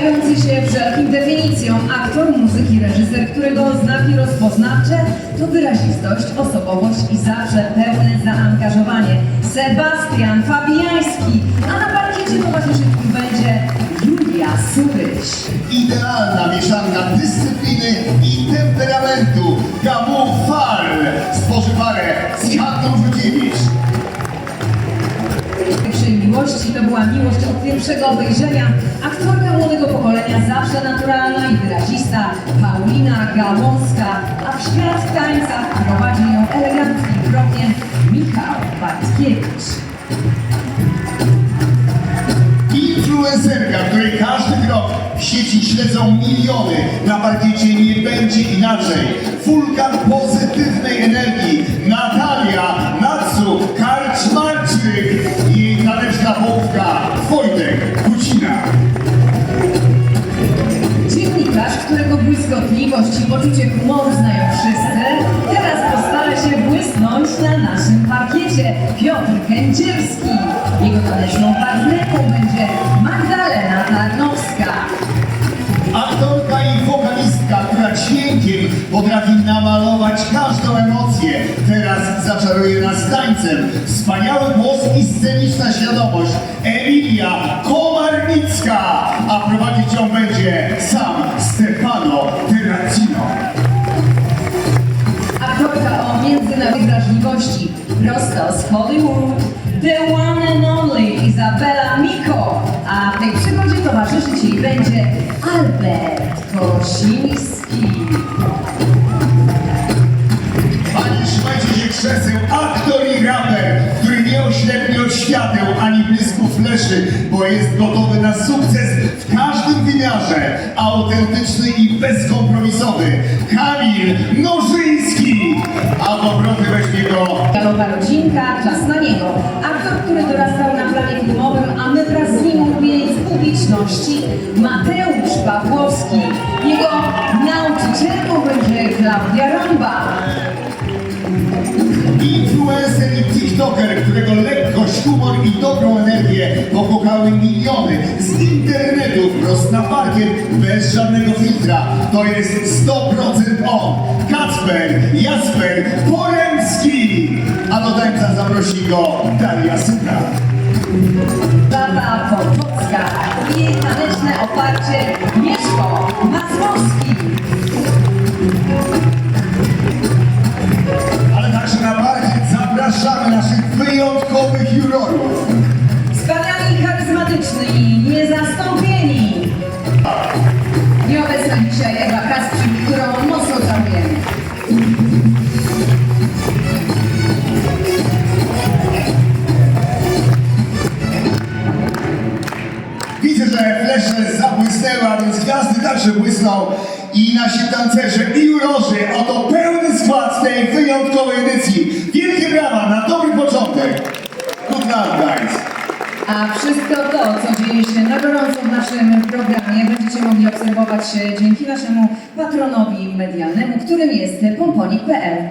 wymykający się wszelkim definicjom aktor, muzyk i reżyser, którego znaki rozpoznawcze to wyrazistość, osobowość i zawsze pełne zaangażowanie. Sebastian Fabiański, a na parkiecie towarzyszytku będzie Julia Suryś. Idealna mieszanka dyscypliny i temperamentu. Gamu Fal stworzy parę z Hanną miłości to była miłość od pierwszego obejrzenia. Aktorka młodego pokolenia, zawsze naturalna i wyrazista, Paulina Gałązka, a w świat tańca prowadzi ją eleganckim krokiem Michał Bartkiewicz. Influencerka, której każdy krok w sieci śledzą miliony. Na parkiecie nie będzie inaczej. Wulkan pozytywnej energii. Natalia Natsu Karczmarczyk błyskotliwość i poczucie humoru znają wszyscy, teraz postara się błysnąć na naszym parkiecie. Piotr Kędzierski. Jego taneczną partnerką będzie Magdalena Tarnowska. Aktorka i wokalistka, która dźwiękiem potrafi namalować każdą emocję. Teraz zaczaruje nas tańcem. Wspaniały głos i sceniczna świadomość. Emilia Komarnicka. A prowadzić ją będzie sam międzynarodowej wrażliwości, prosto z Hollywood, the one and only Izabela Miko, a w tej przygodzie towarzyszyć jej będzie Albert Kosiński. Panie trzymajcie się krzeseł, aktor i oślepnie od świateł ani blisku fleszy, bo jest gotowy na sukces w każdym wymiarze. Autentyczny i bezkompromisowy. Kamil Nożyński. A w obroty weźmie go Galowa rodzinka, czas na niego. Aktor, który dorastał na planie filmowym, a my wraz z nim ulubieni w publiczności, Mateusz Pawłowski. Jego nauczycielką będzie Klaudia Rąba. Tiktoker, którego lekkość, humor i dobrą energię pokochały miliony z internetu wprost na parkiet bez żadnego filtra. To jest 100% on, Kacper Jasper Poremski. A do tańca zaprosi go Daria Syka. Baba Potocka i taneczne oparcie Mocno. Widzę, że flesze zabłysnęły, a więc gwiazdy także błysną. I nasi tancerze i jurorzy, oto pełny skład tej wyjątkowej edycji. Wielkie brawa na dobry początek. Good luck, guys. A wszystko to, co dzieje się na gorąco w naszym programie, będziecie mogli obserwować e, dzięki naszemu patronowi medialnemu, którym jest pomponik.pl.